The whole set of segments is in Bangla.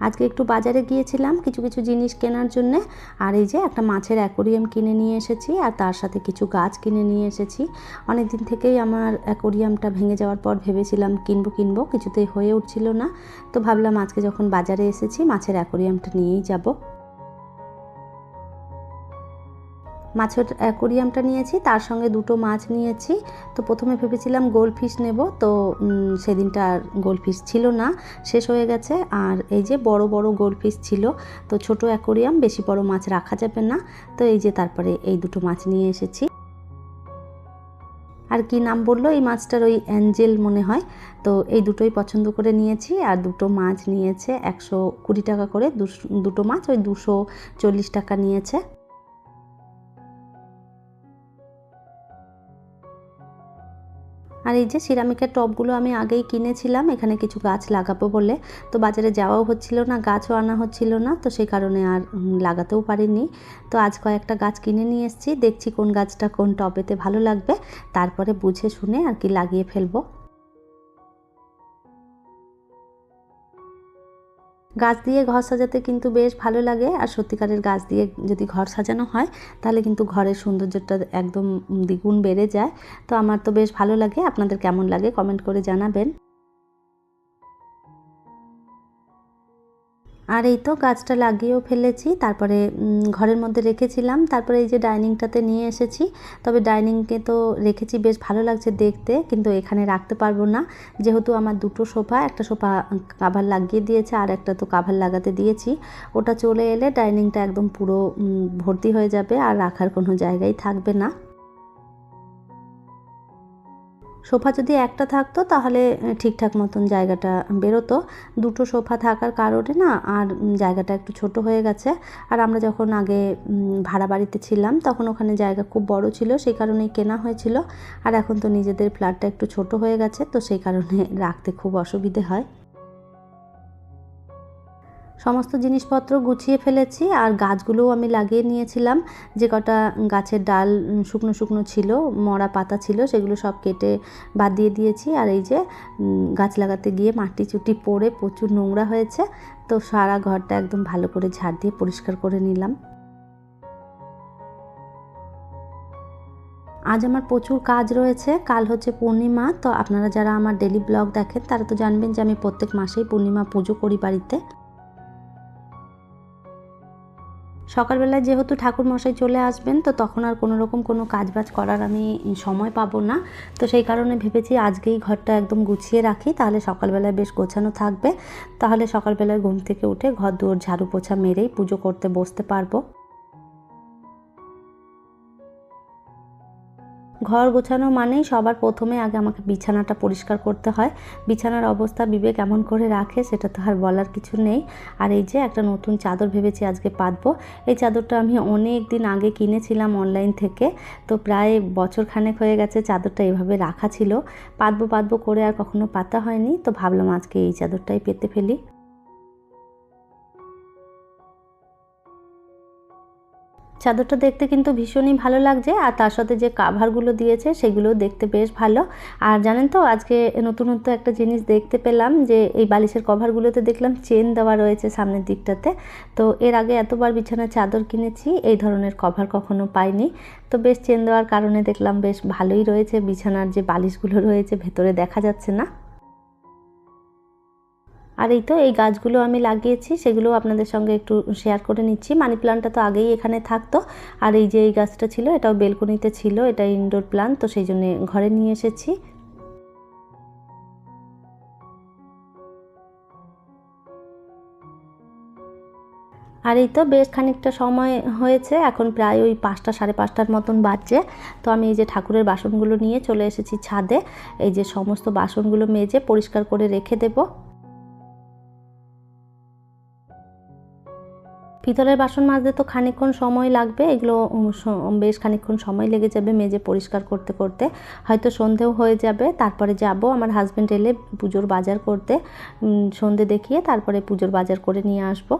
আজকে একটু বাজারে গিয়েছিলাম কিছু কিছু জিনিস কেনার জন্য। আর এই যে একটা মাছের অ্যাকোরিয়াম কিনে নিয়ে এসেছি আর তার সাথে কিছু গাছ কিনে নিয়ে এসেছি। অনেক দিন থেকেই আমার অ্যাকোরিয়ামটা ভেঙে যাওয়ার পর ভেবেছিলাম কিনবো কিনবো, কিছুতেই হয়ে উঠছিল না। তো ভাবলাম আজকে যখন বাজারে এসেছি মাছের অ্যাকোরিয়ামটা নিয়েই যাব। মাছের অ্যাকোরিয়ামটা নিয়েছি, তার সঙ্গে দুটো মাছ নিয়েছি। তো প্রথমে ভেবেছিলাম গোল্ড ফিশ নেব, তো সেদিনটা আর গোল্ড ফিশ ছিল না, শেষ হয়ে গেছে। আর এই যে বড় বড় গোল্ড ফিশ ছিল, তো ছোট অ্যাকোরিয়াম, বেশি বড় মাছ রাখা যাবে না। তো এই যে তারপরে এই দুটো মাছ নিয়ে এসেছি। আর কি নাম বলল? এই মাছটার ওই অ্যাঞ্জেল মনে হয়। তো এই দুটোই পছন্দ করে নিয়েছি, আর দুটো মাছ নিয়েছে একশো কুড়ি টাকা করে। দুটো মাছ ওই দুশো চল্লিশ টাকা নিয়েছে। আর এই যে সিরামিকের টবগুলো আমি আগেই কিনেছিলাম, এখানে কিছু গাছ লাগাবো বলে। তো বাজারে যাওয়াও হচ্ছিল না, গাছও আনা হচ্ছিল না, তো সেই কারণে আর লাগাতেও পারিনি। তো আজ কয়েকটা গাছ কিনে নিয়ে এসেছি, দেখছি কোন গাছটা কোন টবেতে ভালো লাগবে, তারপরে বুঝে শুনে আর কি লাগিয়ে ফেলব। গাছ দিয়ে ঘর সাজাতে কিন্তু বেশ ভালো লাগে। আর সত্যিকারের গাছ দিয়ে যদি ঘর সাজানো হয়, তাহলে কিন্তু ঘরের সৌন্দর্যটা একদম দ্বিগুণ বেড়ে যায়। তো আমার তো বেশ ভালো লাগে। আপনাদের কেমন লাগে? কমেন্ট করে জানাবেন। আর এই তো গাছটা লাগিয়েও ফেলেছি, তারপরে ঘরের মধ্যে রেখেছিলাম, তারপরে এই যে ডাইনিংটাতে নিয়ে এসেছি। তবে ডাইনিংকে তো রেখেছি, বেশ ভালো লাগছে দেখতে, কিন্তু এখানে রাখতে পারব না। যেহেতু আমার দুটো সোফা, একটা সোফা কাভার লাগিয়ে দিয়েছে, আর একটা তো কাভার লাগাতে দিয়েছি। ওটা চলে এলে ডাইনিংটা একদম পুরো ভর্তি হয়ে যাবে, আর রাখার কোনো জায়গাই থাকবে না। সোফা যদি একটা থাকতো, তাহলে ঠিকঠাক মতন জায়গাটা বেরোতো। দুটো সোফা থাকার কারণে না, আর জায়গাটা একটু ছোট হয়ে গেছে। আর আমরা যখন আগে ভাড়া বাড়িতে ছিলাম, তখন ওখানে জায়গা খুব বড় ছিল, সেই কারণেই কেনা হয়েছিল। আর এখন তো নিজেদের ফ্ল্যাটটা একটু ছোট হয়ে গেছে, তো সেই কারণে রাখতে খুব অসুবিধে হয়। সমস্ত জিনিসপত্র গুছিয়ে ফেলেছি আর গাছগুলোও আমি লাগিয়ে নিয়েছিলাম। যে কটা গাছের ডাল শুকনো শুকনো ছিল, মরা পাতা ছিল, সেগুলো সব কেটে বাদ দিয়ে দিয়েছি। আর এই যে গাছ লাগাতে গিয়ে মাটি চুটি পড়ে প্রচুর নোংরা হয়েছে, তো সারা ঘরটা একদম ভালো করে ঝাড় দিয়ে পরিষ্কার করে নিলাম। আজ আমার প্রচুর কাজ রয়েছে, কাল হচ্ছে পূর্ণিমা, তো আপনারা যারা আমার ডেলি ব্লগ দেখেন, তারা তো জানবেন যে আমি প্রত্যেক মাসেই পূর্ণিমা পুজো করি বাড়িতে। সকালবেলায় যেহেতু ঠাকুর মশাই চলে আসবেন, তো তখন আর কোনো রকম কোনো কাজবাজ করার আমি সময় পাবো না। তো সেই কারণে ভেবেছি আজকেই ঘরটা একদম গুছিয়ে রাখি, তাহলে সকালবেলায় বেশ গোছানো থাকবে। তাহলে সকালবেলায় ঘুম থেকে উঠে ঘর দুয়ার ঝাড়ু পোছা মেরেই পুজো করতে বসতে পারব। ঘর গোছানো মানেই সবার প্রথমে আগে আমাকে বিছানাটা পরিষ্কার করতে হয়। বিছানার অবস্থা বিবেক এমন করে রাখে, সেটা তো আর বলার কিছু নেই। আর এই যে একটা নতুন চাদর ভেবেছি আজকে পাতবো। এই চাদরটা আমি অনেক দিন আগে কিনেছিলাম অনলাইন থেকে। তো প্রায় বছর খানেক হয়ে গেছে চাদরটা এভাবে রাখা ছিল। পাতবো পাতবো করে আর কখনো পাতা হয়নি। তো ভাবলাম আজকে এই চাদরটাই পেতে ফেলি। চাদরটা দেখতে কিন্তু ভীষণই ভালো লাগছে, আর তার সাথে যে কাভারগুলো দিয়েছে সেগুলো দেখতে বেশ ভালো। আর জানেন তো, আজকে নতুনত্ব একটা জিনিস দেখতে পেলাম যে, এই বালিশের কভারগুলোতে দেখলাম চেন দেওয়া রয়েছে সামনের দিকটাতে। তো এর আগে এতবার বিছানার চাদর কিনেছি, এই ধরনের কভার কখনো পাইনি। তো বেশ চেন দেওয়ার কারণে দেখলাম বেশ ভালোই রয়েছে, বিছানার যে বালিশগুলো রয়েছে ভেতরে দেখা যাচ্ছে না। আর এই তো, এই গাছগুলো আমি লাগিয়েছি সেগুলো আপনাদের সঙ্গে একটু শেয়ার করে নিচ্ছি। মানি প্লান্টটা তো আগেই এখানে থাকতো। আর এই যে এই গাছটা ছিল, এটাও বেলকনিতে ছিল, এটা ইনডোর প্লান্ট তো সেই জন্যে ঘরে নিয়ে এসেছি। আর এই তো বেশ খানিকটা সময় হয়েছে, এখন প্রায় ওই পাঁচটা, সাড়ে পাঁচটার মতন বাজছে। তো আমি এই যে ঠাকুরের বাসনগুলো নিয়ে চলে এসেছি ছাদে। এই যে সমস্ত বাসনগুলো মেজে পরিষ্কার করে রেখে দেবো। পিতলের বাসন মাজতে তো খানিকক্ষণ সময় লাগবে, এগুলো বেশ খানিকক্ষণ সময় লেগে যাবে মেজে পরিষ্কার করতে করতে। হয়তো সন্ধেও হয়ে যাবে, তারপরে যাব, আমার হাজব্যান্ড এলে পুজোর বাজার করতে। সন্ধে দেখিয়ে তারপরে পুজোর বাজার করে নিয়ে আসব।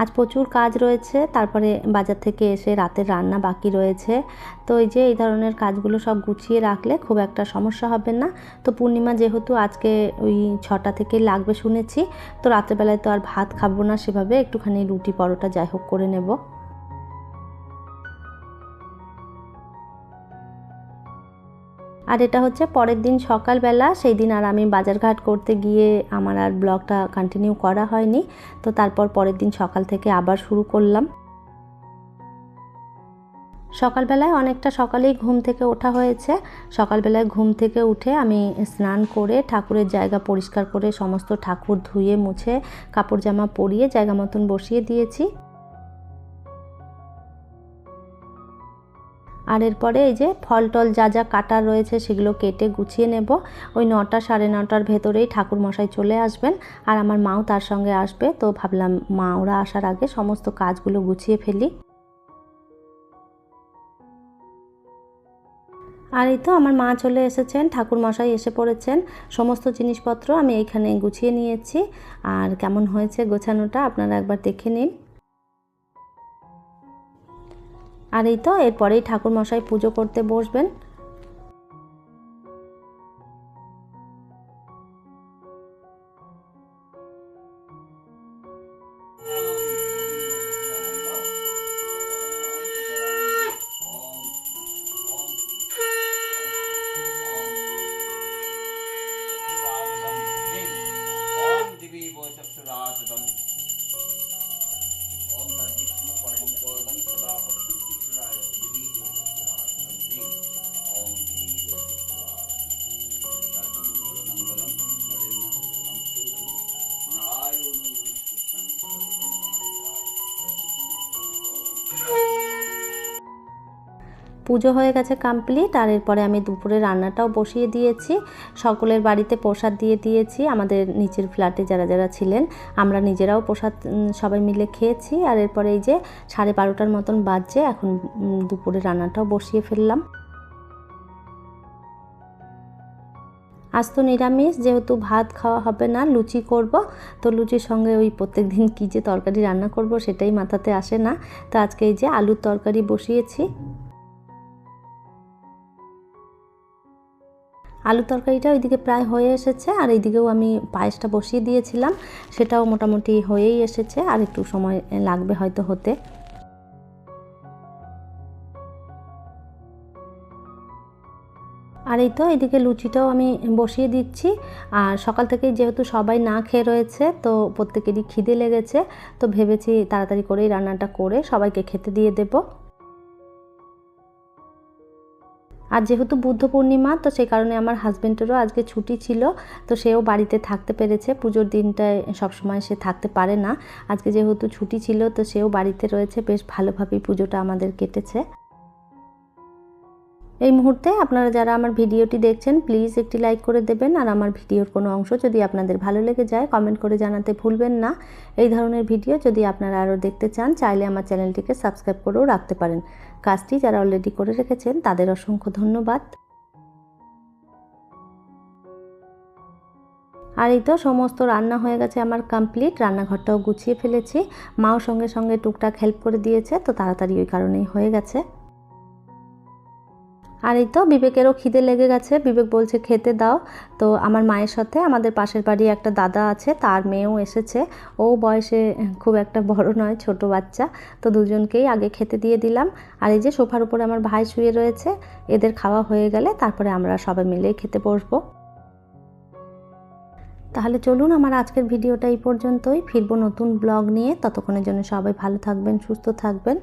আজ প্রচুর কাজ রয়েছে, তারপরে বাজার থেকে এসে রাতের রান্না বাকি রয়েছে। তো এই যে এই ধরনের কাজগুলো সব গুছিয়ে রাখলে খুব একটা সমস্যা হবে না। তো পূর্ণিমা যেহেতু আজকে ওই ছটা থেকে লাগবে শুনেছি, তো রাত্রেবেলায় তো আর ভাত খাব না সেভাবে, একটুখানি রুটি পরোটা যাই হোক করে নেব। আর এটা হচ্ছে পরের দিন সকালবেলা সেই দিন আর আমি বাজারঘাট করতে গিয়ে আমার আর ব্লগটা কন্টিনিউ করা হয়নি। তো তারপর পরের দিন সকাল থেকে আবার শুরু করলাম। সকালবেলায় অনেকটা সকালেই ঘুম থেকে ওঠা হয়েছে। সকালবেলায় ঘুম থেকে উঠে আমি স্নান করে ঠাকুরের জায়গা পরিষ্কার করে সমস্ত ঠাকুর ধুয়ে মুছে কাপড় জামা পরিয়ে জায়গা মতন বসিয়ে দিয়েছি। আর এরপরে এই যে ফল টল যা যা কাটার রয়েছে সেগুলো কেটে গুছিয়ে নেব। ওই নটা সাড়ে নটার ভেতরেই ঠাকুর মশাই চলে আসবেন আর আমার মাও তার সঙ্গে আসবে। তো ভাবলাম মা ওরা আসার আগে সমস্ত কাজগুলো গুছিয়ে ফেলি। আর এই তো আমার মা চলে এসেছেন ঠাকুর মশাই এসে পড়েছেন। সমস্ত জিনিসপত্র আমি এইখানে গুছিয়ে নিয়েছি। আর কেমন হয়েছে গোছানোটা আপনারা একবার দেখে নিন। আর এই তো এরপরেই ঠাকুরমশাই পুজো করতে বসবেন। পুজো হয়ে গেছে কমপ্লিট আর এরপরে আমি দুপুরে রান্নাটাও বসিয়ে দিয়েছি। সকলের বাড়িতে প্রসাদ দিয়ে দিয়েছি। আমাদের নিচের ফ্ল্যাটে যারা যারা ছিলেন, আমরা নিজেরাও প্রসাদ সবাই মিলে খেয়েছি। আর এরপরে এই যে সাড়ে বারোটার মতন বাজছে, এখন দুপুরে রান্নাটাও বসিয়ে ফেললাম। আজ তো নিরামিষ, যেহেতু ভাত খাওয়া হবে না, লুচি করব। তো লুচির সঙ্গে ওই প্রত্যেক দিন কী যে তরকারি রান্না করব সেটাই মাথাতে আসে না। তো আজকে এই যে আলুর তরকারি বসিয়েছি। আলু তরকারিটা ওইদিকে প্রায় হয়ে এসেছে আর এইদিকেও আমি পায়েসটা বসিয়ে দিয়েছিলাম। সেটাও মোটামুটি হয়েই এসেছে আর একটু সময় লাগবে হয়তো হতে। আর এই তো এদিকে লুচিটাও আমি বসিয়ে দিচ্ছি। আর সকাল থেকে যেহেতু সবাই না খেয়ে রয়েছে, তো প্রত্যেকেরই খিদে লেগেছে, তো ভেবেছি তাড়াতাড়ি করেই রান্নাটা করে সবাইকে খেতে দিয়ে দেবো। আর যেহেতু বুদ্ধ পূর্ণিমা, তো সেই কারণে আমার হাজব্যান্ডেরও আজকে ছুটি ছিল, তো সেও বাড়িতে থাকতে পেরেছে। পুজোর দিনটায় সবসময় সে থাকতে পারে না। আজকে যেহেতু ছুটি ছিল, তো সেও বাড়িতে রয়েছে। বেশ ভালোভাবেই পুজোটা আমাদের কেটেছে। এই মুহূর্তে আপনারা যারা আমার ভিডিওটি দেখছেন প্লিজ একটি লাইক করে দেবেন আর আমার ভিডিওর কোনো অংশ যদি আপনাদের ভালো লেগে যায় কমেন্ট করে জানাতে ভুলবেন না। এই ধরনের ভিডিও যদি আপনারা আরও দেখতে চান, চাইলে আমার চ্যানেলটিকে সাবস্ক্রাইব করেও রাখতে পারেন। কাজটি যারা অলরেডি করে রেখেছেন, তাদের অসংখ্য ধন্যবাদ। আর এই তো সমস্ত রান্না হয়ে গেছে আমার কমপ্লিট রান্নাঘরটাও গুছিয়ে ফেলেছি। মাও সঙ্গে সঙ্গে টুকটাক হেল্প করে দিয়েছে, তো তাড়াতাড়ি ওই কারণেই হয়ে গেছে। আর এই তো বিবেকেরও খিদে লেগে গেছে। বিবেক বলছে, খেতে দাও। তো আমার মায়ের সাথে আমাদের পাশের বাড়ি একটা দাদা আছে, তার মেয়েও এসেছে। ও বয়সে খুব একটা বড় নয়, ছোট বাচ্চা। তো দুজনকেই আগে খেতে দিয়ে দিলাম। আর এই যে সোফার উপরে আমার ভাই শুয়ে রয়েছে, এদের খাওয়া হয়ে গেলে তারপরে আমরা সবাই মিলেই খেতে বসবো। তাহলে চলুন, আমার আজকের ভিডিওটা এই পর্যন্তই। ফিরবো নতুন ব্লগ নিয়ে। ততক্ষণের জন্য সবাই ভালো থাকবেন, সুস্থ থাকবেন।